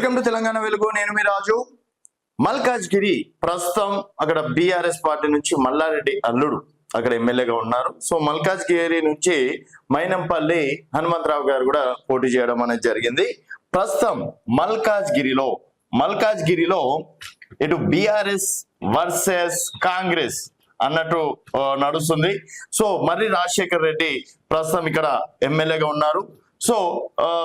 Welcome to Telangana వెలుగు. నేను మీ రాజు. మల్కాజ్గిరి ప్రస్తుతం అక్కడ బీఆర్ఎస్ పార్టీ నుంచి మల్లారెడ్డి అల్లుడు అక్కడ ఎమ్మెల్యేగా ఉన్నారు. సో మల్కాజ్గిరి నుంచి మైనంపల్లి హనుమంతరావు గారు కూడా పోటీ చేయడం అనేది జరిగింది. ప్రస్తుతం మల్కాజ్గిరిలో మల్కాజ్గిరిలో ఇటు బీఆర్ఎస్ వర్సెస్ కాంగ్రెస్ అన్నట్టు నడుస్తుంది. సో మర్రి రాజశేఖర్ రెడ్డి ప్రస్తుతం ఇక్కడ ఎమ్మెల్యేగా ఉన్నారు. సో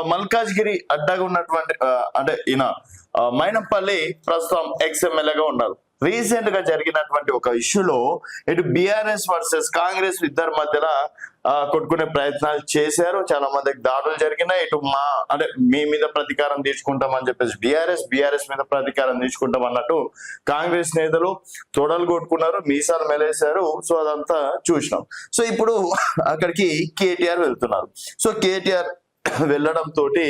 మల్కాజ్గిరి అడ్డగా ఉన్నటువంటి అంటే ఈయన ఆ, మైనంపల్లి ప్రస్తుతం ఎక్స్ ఉన్నారు. రీసెంట్గా జరిగినటువంటి ఒక ఇష్యూలో ఇటు బీఆర్ఎస్ వర్సెస్ కాంగ్రెస్ ఇద్దరి మధ్యలో కొట్టుకునే ప్రయత్నాలు చేశారు. చాలా మందికి దాడులు జరిగినాయి. ఇటు మా అంటే మీ మీద ప్రతీకారం తీసుకుంటామని చెప్పేసి బీఆర్ఎస్ బీఆర్ఎస్ మీద ప్రతీకారం తీసుకుంటాం అన్నట్టు కాంగ్రెస్ నేతలు తొడలు కొట్టుకున్నారు మీసాలు మెలేశారు. సో అదంతా చూసినాం. సో ఇప్పుడు అక్కడికి కేటీఆర్ వెళ్తున్నారు. సో కేటీఆర్ వెళ్ళడం తోటి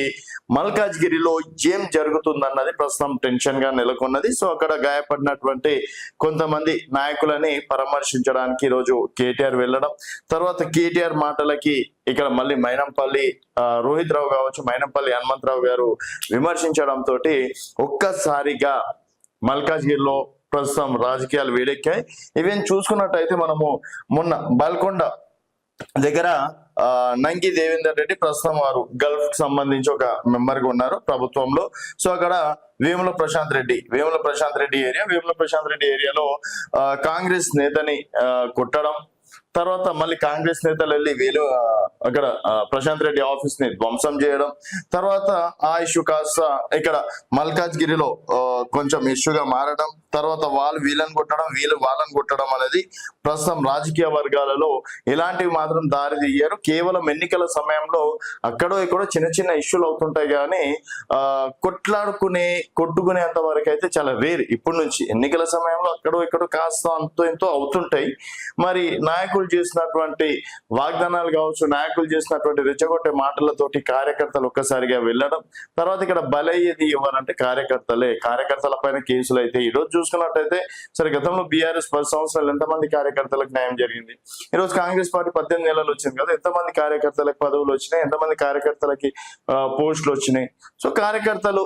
మల్కాజ్గిరిలో ఏం జరుగుతుందన్నది ప్రస్తుతం టెన్షన్గా నెలకొన్నది. సో అక్కడ గాయపడినటువంటి కొంతమంది నాయకులని పరామర్శించడానికి ఈరోజు కేటీఆర్ వెళ్ళడం. తర్వాత కేటీఆర్ మాటలకి ఇక్కడ మళ్ళీ మైనంపల్లి రోహిత్ రావు కావచ్చు మైనంపల్లి హనుమంతరావు గారు విమర్శించడంతో ఒక్కసారిగా మల్కాజ్గిరిలో ప్రస్తుతం రాజకీయాలు వేడెక్కాయి. ఇవేం చూసుకున్నట్టయితే మనము మొన్న బల్కొండ దగ్గర ఆ, నంకి దేవేందర్ రెడ్డి ప్రస్తుతం వారు గల్ఫ్కి సంబంధించి ఒక మెంబర్గా ఉన్నారు ప్రభుత్వంలో. సో అక్కడ వేముల ప్రశాంత్ రెడ్డి వేముల ప్రశాంత్ రెడ్డి ఏరియా వేముల ప్రశాంత్ రెడ్డి ఏరియాలో ఆ, కాంగ్రెస్ నేతని కొట్టడం తర్వాత మళ్ళీ కాంగ్రెస్ నేతలు వెళ్ళి వీళ్ళు అక్కడ ప్రశాంత్ రెడ్డి ఆఫీస్ని ధ్వంసం చేయడం తర్వాత ఆ ఇష్యూ కాస్త ఇక్కడ మల్కాజ్గిరిలో గిరిలో కొంచెం ఇష్యూగా మారడం తర్వాత వాళ్ళు వీళ్ళని కొట్టడం వీళ్ళు వాళ్ళని కొట్టడం అనేది ప్రస్తుతం రాజకీయ వర్గాలలో ఇలాంటివి మాత్రం దారి తీయరు. కేవలం ఎన్నికల సమయంలో అక్కడో ఇక్కడో చిన్న చిన్న ఇష్యూలు అవుతుంటాయి కానీ ఆ కొట్లాడుకునే కొట్టుకునేంత వరకు అయితే చాలా రేర్. ఇప్పటి నుంచి ఎన్నికల సమయంలో అక్కడో ఇక్కడో కాస్త అంతో ఎంతో అవుతుంటాయి. మరి నాయకులు చేసినటువంటి వాగ్దానాలు కావచ్చు నాయకులు చేసినటువంటి రెచ్చగొట్టే మాటలతోటి కార్యకర్తలు ఒక్కసారిగా వెళ్ళడం తర్వాత ఇక్కడ బలయ్యేది ఎవరంటే కార్యకర్తలే. కార్యకర్తల పైన కేసులు అయితే ఈ రోజు చూసుకున్నట్టయితే సరే గతంలో బీఆర్ఎస్ పది సంవత్సరాలు ఎంతమంది కార్యకర్తలకు న్యాయం జరిగింది? ఈ రోజు కాంగ్రెస్ పార్టీ పద్దెనిమిది నెలలు వచ్చింది కదా ఎంతమంది కార్యకర్తలకు పదవులు వచ్చినాయి? ఎంతమంది కార్యకర్తలకు పోస్టులు వచ్చినాయి? సో కార్యకర్తలు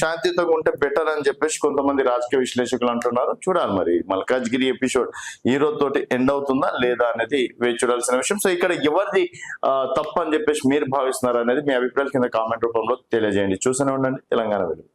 శాంతితో ఉంటే బెటర్ అని చెప్పేసి కొంతమంది రాజకీయ విశ్లేషకులు అంటున్నారు. చూడాలి మరి మల్కాజ్గిరి ఎపిసోడ్ ఈ రోజు తోటి ఎండ్ అవుతుందా లేదా అనేది వేచి చూడాల్సిన విషయం. సో ఇక్కడ ఎవరిది తప్పు అని చెప్పేసి మీరు భావిస్తున్నారు అనేది మీ అభిప్రాయాలు కింద కామెంట్ రూపంలో తెలియజేయండి. చూస్తూనే ఉండండి తెలంగాణ వెలుగు.